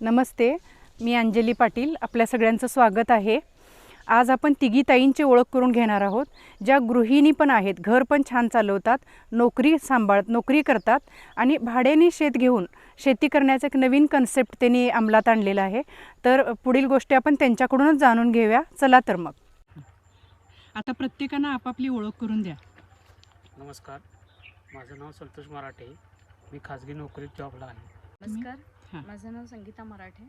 नमस्ते मी अंजली पाटील आपल्या सगळ्यांचं स्वागत आहे. आज आपण तिघी ताईंची ओळख करून घेणार आहोत ज्या गृहिणी पण आहेत घर पण छान चालवतात नोकरी सांभाळ नोकरी करतात आणि भाड्याने शेत घेऊन शेती करण्याचं एक नवीन कन्सेप्ट त्यांनी अंमलात आणलेला आहे. तर पुढील गोष्टी आपण त्यांच्याकडूनच जाणून घेऊया. चला तर मग. आता प्रत्येकानं आपापली ओळख करून द्या. नमस्कार. माझं नाव संतोष मराठे. मी खाजगी नोकरीत जॉबला आहे. नमस्कार. माझं नाव संगीता मराठे.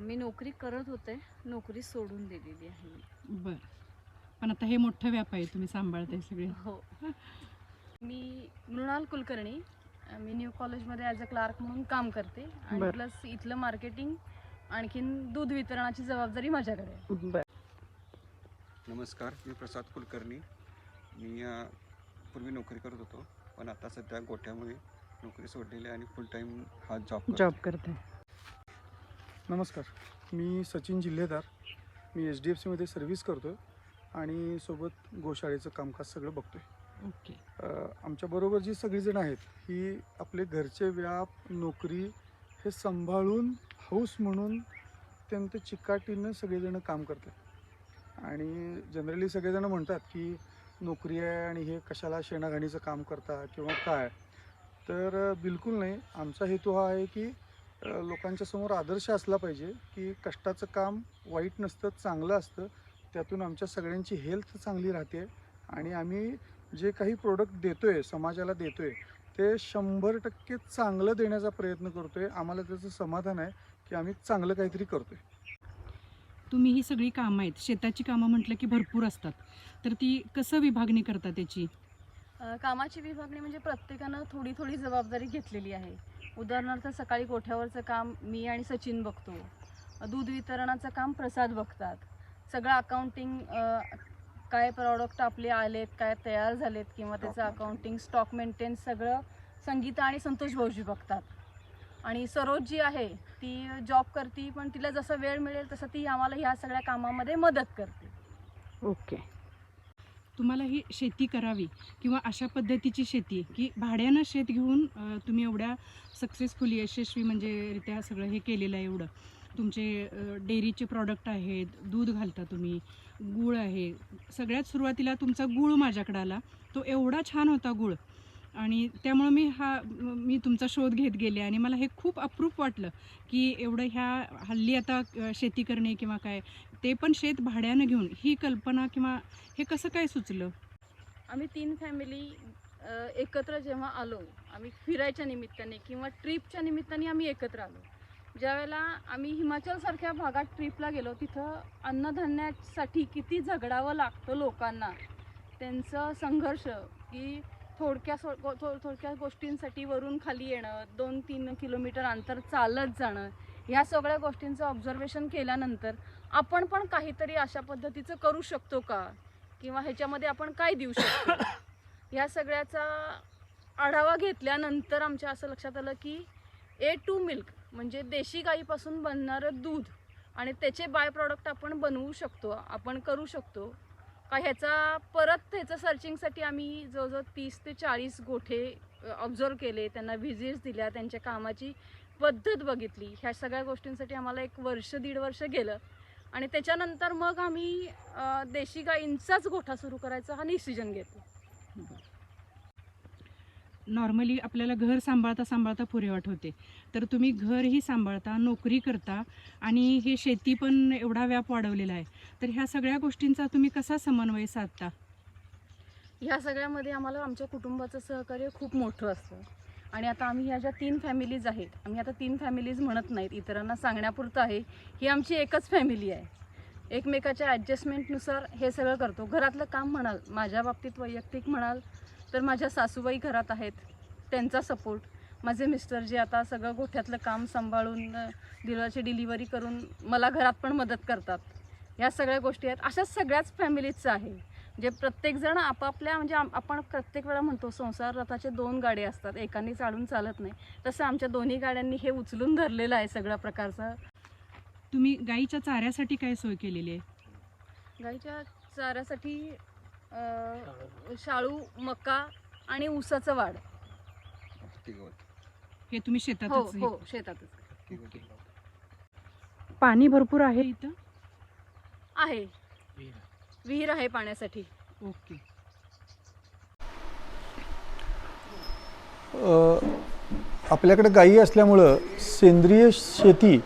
मी नोकरी करत होते. नोकरी सोडून दिलेली आहे मी. बरं. पण आता हे मोठं व्याप आहे तुम्ही सांभाळताय सगळे. हो. मी मृणाल कुलकर्णी. मी न्यू कॉलेजमध्ये ॲज अ क्लार्क म्हणून काम करते. आणि. प्लस इथलं मार्केटिंग आणखीन दूध वितरणाची जबाबदारी माझ्याकडे नमस्कार. मी प्रसाद कुलकर्णी. मी पूर्वी नोकरी करत होतो. पण आता सध्या गोठ्यामुळे नोकरी सोडलेली आहे आणि फुल टाईम हा जॉब करतो. जॉब करताय. नमस्कार. मी सचिन जिल्हेदार. मी एच डी एफ सीमध्ये सर्व्हिस करतो आहे आणि सोबत गोशाळेचं कामकाज सगळं बघतो आहे ओके आमच्याबरोबर जी सगळीजण आहेत ही आपले घरचे व्याप नोकरी हे सांभाळून हौस म्हणून अत्यंत चिकाटीनं सगळेजण काम करतात. आणि जनरली सगळेजण म्हणतात की नोकरी आहे आणि हे कशाला शेणाघाणीचं काम करता किंवा काय. तर बिलकुल नाही. आमचा हेतू हा आहे की लोकांच्या समोर आदर्श असला पाहिजे की कष्टाचं काम वाईट नसतं चांगलं असतं. त्यातून आमच्या सगळ्यांची हेल्थ चांगली राहते आणि आम्ही जे काही प्रोडक्ट देतो आहे समाजाला देतो आहे ते शंभर टक्के चांगलं देण्याचा प्रयत्न करतो आहे आम्हाला त्याचं समाधान आहे की आम्ही चांगलं काहीतरी करतो आहे तुम्ही ही सगळी कामं आहेत. शेताची कामं म्हटलं की भरपूर असतात. तर ती कसं विभागणी करता त्याची? कामाची विभागणी म्हणजे प्रत्येकानं थोडी थोडी जबाबदारी घेतलेली आहे. उदाहरणार्थ सकाळी गोठ्यावरचं काम मी आणि सचिन बघतो. दूध वितरणाचं काम प्रसाद बघतात. सगळं अकाउंटिंग काय प्रॉडक्ट आपले आलेत काय तयार झालेत किंवा त्याचं अकाउंटिंग स्टॉक मेंटेन सगळं संगीता आणि संतोष भाऊजी बघतात. आणि सरोज जी आहे ती जॉब करते पण तिला जसं वेळ मिळेल तसं ती आम्हाला ह्या सगळ्या कामामध्ये मदत करते. ओके तुम्हाला ही शेती करावी किंवा अशा पद्धतीची शेती की भाड्यानं शेत घेऊन तुम्ही एवढ्या सक्सेसफुली यशस्वी म्हणजे रित्या सगळं हे केलेलं आहे एवढं. तुमचे डेअरीचे प्रॉडक्ट आहेत दूध घालता तुम्ही गूळ आहे. सगळ्यात सुरुवातीला तुमचा गूळ माझ्याकडे आला. तो एवढा छान होता गूळ आणि त्यामुळं मी हा मी तुमचा शोध घेत गेले आणि मला हे खूप अप्रूप वाटलं की एवढं ह्या हल्ली आता शेती करणे किंवा काय ते पण शेत भाड्यानं घेऊन ही कल्पना किंवा हे कसं काय सुचलं? आम्ही तीन फॅमिली एकत्र जेव्हा आलो आम्ही फिरायच्या निमित्ताने किंवा ट्रिपच्या निमित्ताने आम्ही एकत्र आलो. ज्यावेळेला आम्ही हिमाचलसारख्या भागात ट्रिपला गेलो तिथं अन्नधान्यासाठी किती झगडावं लागतं लोकांना. त्यांचं संघर्ष की थोडक्या सो थो थोडक्या गोष्टींसाठी वरून खाली येणं दोन तीन किलोमीटर अंतर चालत जाणं ह्या सगळ्या गोष्टींचं ऑब्झर्वेशन केल्यानंतर आपण पण काहीतरी अशा पद्धतीचं करू शकतो का? किंवा ह्याच्यामध्ये आपण काय देऊ शकतो? या सगळ्याचा आढावा घेतल्यानंतर आमच्या असं लक्षात आलं की ए टू मिल्क म्हणजे देशी गाईपासून बनणारं दूध आणि त्याचे बाय प्रॉडक्ट आपण बनवू शकतो आपण करू शकतो. का ह्याचा परत ह्याचं सर्चिंगसाठी आम्ही जवळजवळ तीस ते चाळीस गोठे ऑब्झर्व केले. त्यांना व्हिजिट्स दिल्या त्यांच्या कामाची पद्धत बघितली. ह्या सगळ्या गोष्टींसाठी आम्हाला एक वर्ष दीड वर्ष गेलं. आणि त्याच्यानंतर मग आम्ही देशी गाईंचाच गोठा सुरू करायचा हा डिसिजन घेतला. नॉर्मली आपल्याला घर सांभाळता सांभाळता पुरेवाट होते. तर तुम्ही घरही सांभाळता नोकरी करता आणि हे शेती पण एवढा व्याप वाढवलेला आहे. तर ह्या सगळ्या गोष्टींचा तुम्ही कसा समन्वय साधता? ह्या सगळ्यामध्ये आम्हाला आमच्या कुटुंबाचं सहकार्य खूप मोठं असतं. आणि आता आम्ही ह्या ज्या तीन फॅमिलीज आहेत आम्ही आता तीन फॅमिलीज म्हणत नाहीत इतरांना सांगण्यापुरतं आहे ही आमची एकच फॅमिली आहे. एकमेकाच्या ॲडजस्टमेंटनुसार हे सगळं करतो. घरातलं काम म्हणाल माझ्या बाबतीत वैयक्तिक म्हणाल तर माझ्या सासूबाई घरात आहेत. त्यांचा सपोर्ट माझे मिस्टर जे आता सगळं गोठ्यातलं काम सांभाळून दिलाची डिलिव्हरी करून मला घरात पण मदत करतात. ह्या सगळ्या गोष्टी आहेत. अशाच सगळ्याच फॅमिलीजचं आहे. जे प्रत्येकजण आपापल्या म्हणजे आपण प्रत्येक वेळा म्हणतो संसार रथाचे दोन गाडे असतात. एकाने चालून चालत नाही. तसं आमच्या दोन्ही गाड्यांनी हे उचलून धरलेलं आहे सगळ्या प्रकारचं. तुम्ही गाईच्या चाऱ्यासाठी काय सोय केलेली आहे? गाईच्या चाऱ्यासाठी शाळू मका आणि ऊसाचं वाढ. हे तुम्ही हो शेतातच हो शेतातच. तिघं पाणी भरपूर आहे इथं? आहे. विहीर. विहीर आहे पाण्यासाठी. ओके. अ, आपल्याकडे गायी असल्यामुळं सेंद्रिय शेती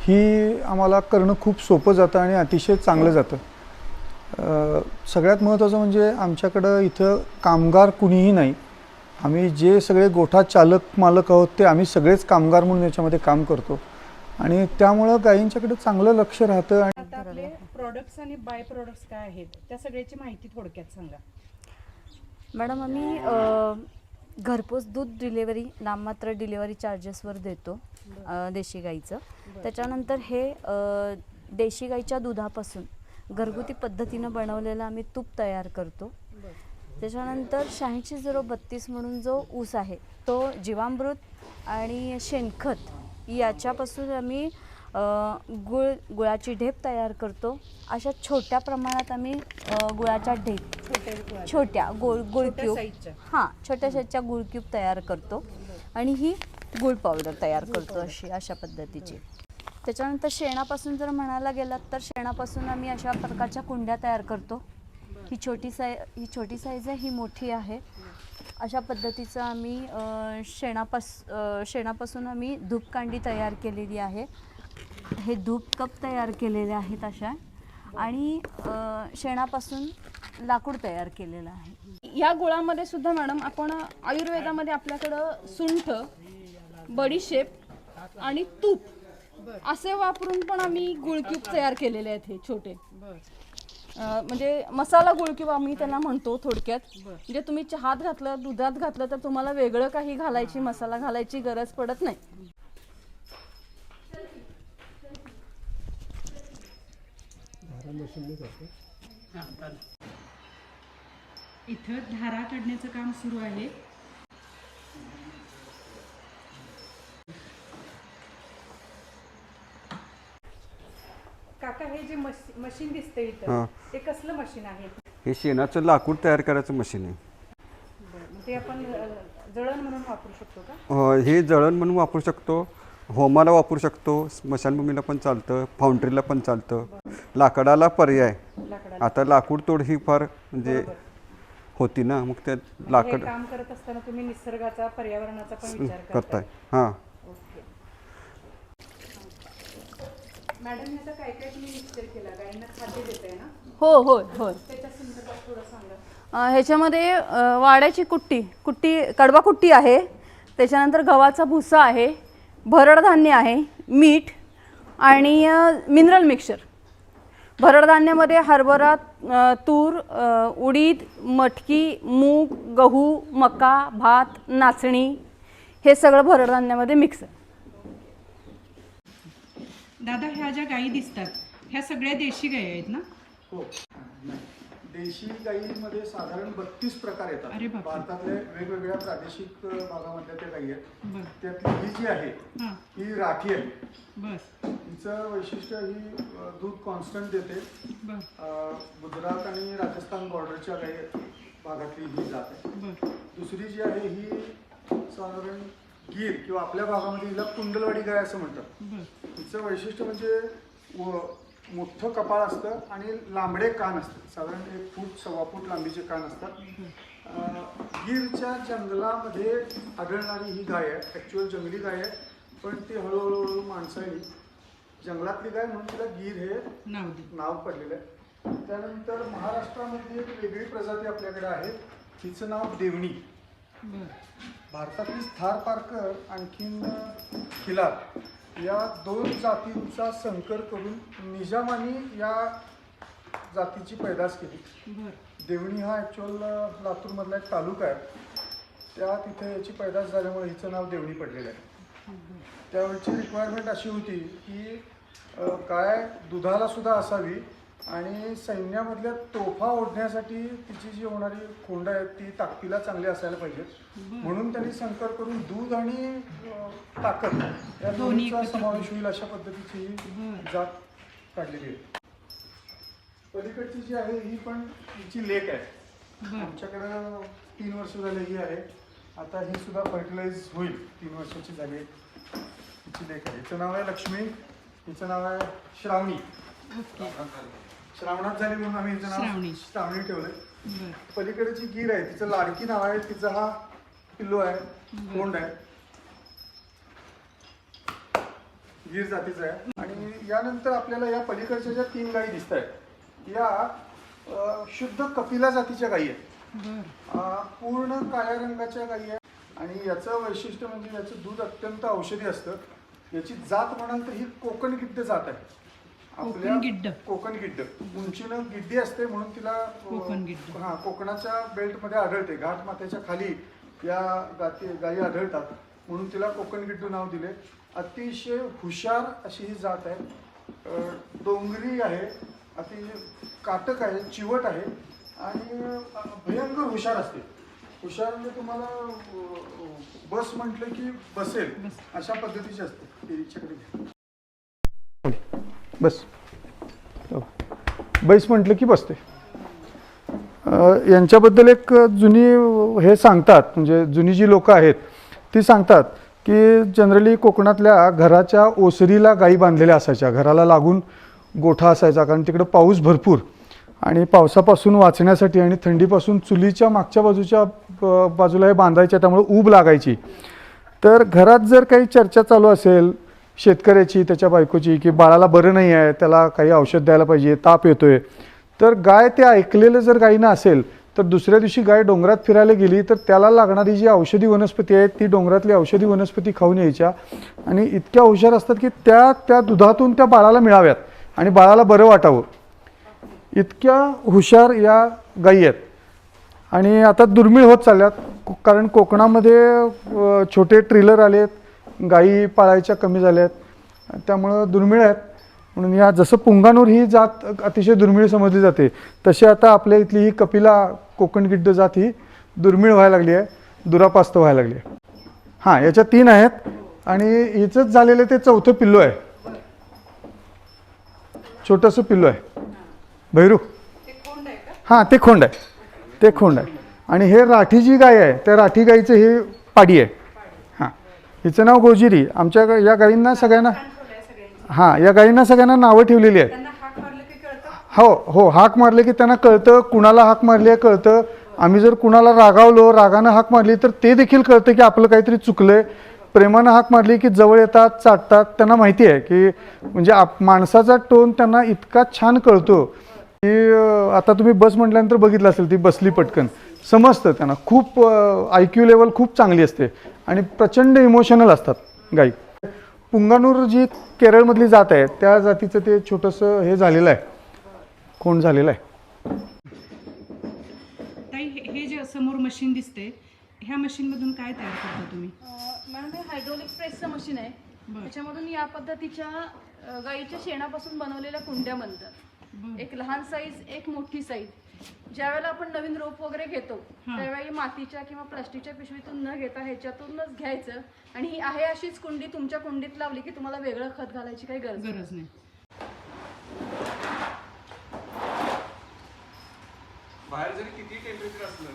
ही आम्हाला करणं खूप सोपं जातं आणि अतिशय चांगलं जातं. अ, सगळ्यात महत्त्वाचं म्हणजे आमच्याकडं इथं कामगार कुणीही नाही. आम्ही जे सगळे गोठा चालक मालक आहोत ते आम्ही सगळेच कामगार म्हणून याच्यामध्ये काम करतो. आणि त्यामुळं गायींच्याकडे चांगलं लक्ष राहतं आणि आता आपले प्रॉडक्ट्स आणि बाय प्रॉडक्ट्स काय आहेत? त्या सगळ्याची माहिती थोडक्यात सांगा. मॅडम आम्ही अ, घरपोच दूध डिलेवरी नाममात्र डिलेवरी चार्जेसवर देतो अ, देशी गाईचं. त्याच्यानंतर हे अ, देशी गाईच्या दुधापासून घरगुती पद्धतीनं बनवलेलं आम्ही तूप तयार करतो. त्याच्यानंतर शहाऐंशी झिरो बत्तीस म्हणून जो ऊस आहे तो जीवामृत आणि शेणखत याच्यापासून आम्ही गुळ गुळाची ढेप तयार करतो. अशा छोट्या प्रमाणात आम्ही गुळाच्या ढेप छोट्या गोळ गुळ छोट्या क्यूब साईजच्या हां छोट्या छोट्या गुळ क्यूब तयार करतो. आणि ही गुळ पावडर तयार करतो अशी अशा पद्धतीची. त्याच्यानंतर शेणापासून जर म्हणायला गेलात तर शेणापासून आम्ही अशा प्रकारच्या कुंड्या तयार करतो. ही छोटी साई ही छोटी साईज आहे ही मोठी आहे. अशा पद्धतीचं आम्ही शेणापास शेणापासून आम्ही धूपकांडी तयार केलेली आहे. हे धूप कप तयार केलेले आहेत अशा. आणि शेणापासून लाकूड तयार केलेलं आहे. या गुळामध्ये सुद्धा मॅडम आपण आयुर्वेदामध्ये आपल्याकडं सुंठ बडीशेप आणि तूप असे वापरून पण आम्ही गुळक्यूब तयार केलेले आहेत हे छोटे. अं, म्हणजे मसाला गुळक्यूब आम्ही त्यांना म्हणतो थोडक्यात. म्हणजे तुम्ही चहात घातलं दुधात घातलं तर तुम्हाला वेगळं काही घालायची मसाला घालायची गरज पडत नाही. हा. इथं धारा काढण्याचं काम सुरू आहे. काका हे जे मशी- मशीन इथं हां. ते कसलं मशीन आहे? हे शेणाचं लाकूड तयार करायचं मशीन आहे. ते आपण जळण म्हणून वापरू शकतो का? अ, हे जळण म्हणून वापरू शकतो होमाला वापरू शकतो स्मशानभूमीला पण चालतं फाउंड्रीला पण चालतं. लाकडाला पर्याय. आता लाकूड तोड ही फार म्हणजे होती ना मग त्या हे लाकड काम करत असताना तुम्ही निसर्गाचा पर्यावरणाचा पण विचार करताय. हां. मॅडम ह्याचा काय काय तुम्ही निश्चय केला? गाईंना खाद्य देत आहे ना? हो होय होय त्याच्या संदर्भात थोडं सांगा. अं, ह्याच्यामध्ये अं, वाड्याची कुट्टी कुट्टी कडवा कुट्टी आहे. त्याच्यानंतर गव्हाचा भुसा आहे भरडधान्य आहे मीठ आणि मिनरल मिक्सचर. भरडधान्यामध्ये हरभरा अं, तूर अं, उडीद मटकी मूग गहू मका भात नाचणी हे सगळं भरडधान्यामध्ये मिक्स आहे. दादा ह्या ज्या गायी दिसतात ह्या सगळ्या देशी गायी आहेत ना? हो. देशी गाईमध्ये साधारण बत्तीस प्रकार अरे येतात बापरे. भारतातल्या वेगवेगळ्या प्रादेशिक अ, भागामधल्या त्या गायी आहेत. बर. त्यातली ही जी आहे हां. ही राठी आहे. हिचं वैशिष्ट्य ही अ, दूध कॉन्स्टंट देते. बर. अ, गुजरात आणि राजस्थान बॉर्डरच्या गाई भागातली ही जात आहे. बर. दुसरी जी आहे ही साधारण गीर किंवा आपल्या भागामध्ये हिला कुंडलवाडी गाय असं म्हणतात. हिचं वैशिष्ट्य म्हणजे व- मोठं कपाळ असतं आणि लांबडे कान असतात. साधारण एक फूट सव्वा फूट लांबीचे कान असतात. गीरच्या जंगलामध्ये आढळणारी ही गाय आहे. ॲक्च्युअल जंगली गाय आहे. पण ती हळूहळू हळू माणसाने जंगलातली गाय म्हणून तिला गीर हे नाव पडलेलं आहे. त्यानंतर महाराष्ट्रामध्ये एक वेगळी प्रजाती आपल्याकडे आहे. तिचं नाव देवणी. भारतातील थार पारकर आणखीन खिलार या दोन जातींचा संकर करून निजामानी या जातीची पैदास केली. देवणी हा ॲक्च्युअल लातूरमधला एक तालुका आहे. त्या तिथे याची पैदास झाल्यामुळे हिचं नाव देवणी पडलेलं आहे. त्यावेळची रिक्वायरमेंट अशी होती की गाय दुधाला सुद्धा असावी आणि सैन्यामधल्या तोफा ओढण्यासाठी तिची जी होणारी खोंड आहेत ती ताकदीला चांगली असायला पाहिजेत. म्हणून त्यांनी संकर करून दूध आणि ताकद या दोन्ही दोन्हीचा समावेश होईल अशा पद्धतीची ही. जात काढलेली आहे. पलीकडची जी आहे ही पण हिची लेक आहे. आमच्याकडं तीन वर्ष झाले ही आहे. आता ही सुद्धा फर्टिलाइज होईल. तीन वर्षाची झाली. हिची लेक आहे. हिचं नाव आहे लक्ष्मी. हिचं नाव आहे श्रावणी. श्रावणात झाली म्हणून आम्ही हिचं नाव श्रावणी. श्रावणी ठेवलंय. बरं. पलीकडे जी गीर आहे तिचं लाडकी नाव आहे तिचा हा पिल्लू आहे कोंड आहे. गीर जातीचा आहे. आणि यानंतर आपल्याला या पलीकडच्या ज्या तीन गायी दिसत आहेत या अ, शुद्ध कपिला जातीच्या गायी आहेत. बरं. अ, पूर्ण काळ्या रंगाच्या गायी आहेत. आणि याचं वैशिष्ट्य म्हणजे याचं दूध अत्यंत औषधी असतं. याची जात म्हणाल तर ही कोकण गिड्ड जात आहे. कोकण गिड्ड. कोकण गिड्ड. उंचीनं गिड्डी असते म्हणून तिला अ, कोकण गिड्ड. हा कोकणाच्या बेल्टमध्ये आढळते. घाट माथ्याच्या खाली या गाती गायी आढळतात. म्हणून तिला कोकण गिड्डू नाव दिले. अतिशय हुशार अशी ही जात आहे. अ, डोंगरी आहे. अतिशय काटक आहे. चिवट आहे. आणि अ, भयंकर हुशार असते. हुशार म्हणजे तुम्हाला अ, अ, बस म्हटलं की बसेल. बस. अशा पद्धतीची असते. ते हिच्याकडे घ्या. बस. हो. बैस म्हटलं की बसते. यांच्याबद्दल एक जुनी हे सांगतात म्हणजे जुनी जी लोकं आहेत ती सांगतात की जनरली कोकणातल्या घराच्या ओसरीला गायी बांधलेल्या असायच्या. घराला लागून गोठा असायचा कारण तिकडं पाऊस भरपूर. आणि पावसापासून वाचण्यासाठी आणि थंडीपासून चुलीच्या मागच्या बाजूच्या बाजूला हे बांधायच्या त्यामुळे ऊब लागायची. तर घरात जर काही चर्चा चालू असेल शेतकऱ्याची त्याच्या बायकोची की बाळाला बरं नाही आहे त्याला काही औषध द्यायला पाहिजे ताप येतोय. तर गाय ते ऐकलेलं जर गायीनं असेल तर दुसऱ्या दिवशी गाय डोंगरात फिरायला गेली तर त्याला लागणारी जी औषधी वनस्पती आहे ती डोंगरातली औषधी वनस्पती खाऊन यायच्या. आणि इतक्या हुशार असतात की त्या त्या दुधातून त्या बाळाला मिळाव्यात आणि बाळाला बरं वाटावं. इतक्या हुशार या गायी आहेत. आणि आता दुर्मिळ होत चालल्यात को- कारण कोकणामध्ये छोटे ट्रेलर आलेत गायी पाळायच्या कमी झाल्या आहेत त्यामुळं दुर्मिळ आहेत. म्हणून या जसं पुंगानूर ही जात अतिशय दुर्मिळ समजली जाते तशी आता आपल्या इथली ही कपिला कोकण गिड्ड जात ही दुर्मिळ व्हायला लागली आहे दुरापास्त व्हायला लागली आहे. हां याच्या तीन आहेत आणि हिचंच झालेलं ते चौथं पिल्लू आहे. छोटंसं पिल्लू आहे. भैरू? हां ते खोंड आहे. ते खोंड आहे. आणि हे राठी जी गाय आहे त्या राठी गाईचं हे पाडी आहे. हिचं नाव गोजिरी. आमच्या या गायींना सगळ्यांना हां या गायींना सगळ्यांना नावं ठेवलेली आहेत. हो हो हाक मारले की त्यांना कळतं कुणाला हाक मारली आहे कळतं. आम्ही जर कुणाला रागावलो रागानं हाक मारली तर ते देखील कळतं की आपलं काहीतरी चुकलंय. प्रेमानं हाक मारली की जवळ येतात चाटतात त्यांना माहिती आहे की म्हणजे आप माणसाचा टोन त्यांना इतका छान कळतो की आता तुम्ही बस म्हटल्यानंतर बघितलं असेल ती बसली पटकन. समजतं त्यांना. खूप आय क्यू लेवल खूप चांगली असते. आणि प्रचंड इमोशनल असतात गाई. पुंगानूर जी केरळमधली जात आहे त्या जातीचं ते छोटंसं हे झालेलं आहे. कोण झालेलं आहे? ताई हे जे समोर मशीन दिसते ह्या मशीनमधून काय तयार करता तुम्ही? मॅडम हे हायड्रोलिक प्रेसचं मशीन आहे. त्याच्यामधून या पद्धतीच्या गाईच्या शेणापासून बनवलेल्या कुंड्या बनतात. एक लहान साईज एक मोठी साईज ज्यावेळेला आपण नवीन रोप वगैरे घेतो हां. त्यावेळी मातीच्या किंवा प्लास्टिकच्या पिशवीतून न घेता ह्याच्यातूनच घ्यायचं. आणि ही आहे अशीच कुंडी तुमच्या कुंडीत लावली की तुम्हाला वेगळं खत घालायची काही गरज नाही. गरज नाही. बाहेर जरी किती टेम्परेचर असलं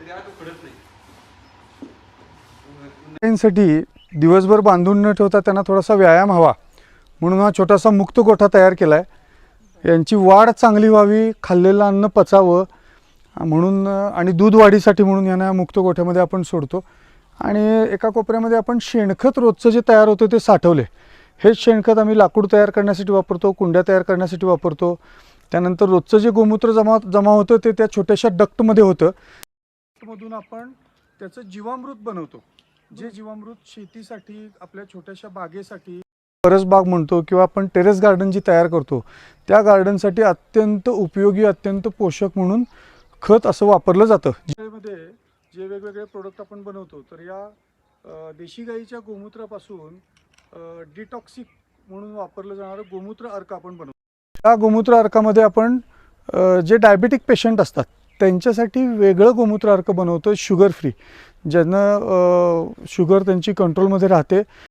तरी आत उकडत नाही. दिवसभर बांधून न ठेवता त्यांना थोडासा व्यायाम हवा. म्हणून हा छोटासा मुक्त गोठा तयार केला आहे यांची वाढ चांगली व्हावी खाल्लेलं अन्न पचावं म्हणून आणि दूध वाढीसाठी म्हणून यांना मुक्त गोठ्यामध्ये आपण सोडतो. आणि एका कोपऱ्यामध्ये आपण शेणखत रोजचं जे तयार होतं ते साठवले. हेच शेणखत आम्ही लाकूड तयार करण्यासाठी वापरतो कुंड्या तयार करण्यासाठी वापरतो. त्यानंतर रोजचं जे गोमूत्र जमा जमा होतं ते त्या छोट्याशा डक्टमध्ये होतं. मधून आपण त्याचं जीवामृत बनवतो. जे जीवामृत शेतीसाठी आपल्या छोट्याशा बागेसाठी परसबाग म्हणतो किंवा आपण टेरेस गार्डन जी तयार करतो त्या गार्डनसाठी अत्यंत उपयोगी अत्यंत पोषक म्हणून खत असं वापरलं जातं. मध्ये जे वेगवेगळे प्रोडक्ट आपण बनवतो तर या देशी गाईच्या गोमूत्रापासून डिटॉक्सिक म्हणून वापरलं जाणारं गोमूत्र अर्क आपण बनवतो. त्या गोमूत्र अर्कामध्ये आपण जे डायबेटिक पेशंट असतात त्यांच्यासाठी वेगळं गोमूत्र अर्क बनवतो शुगर फ्री ज्यांना शुगर त्यांची कंट्रोलमध्ये राहते.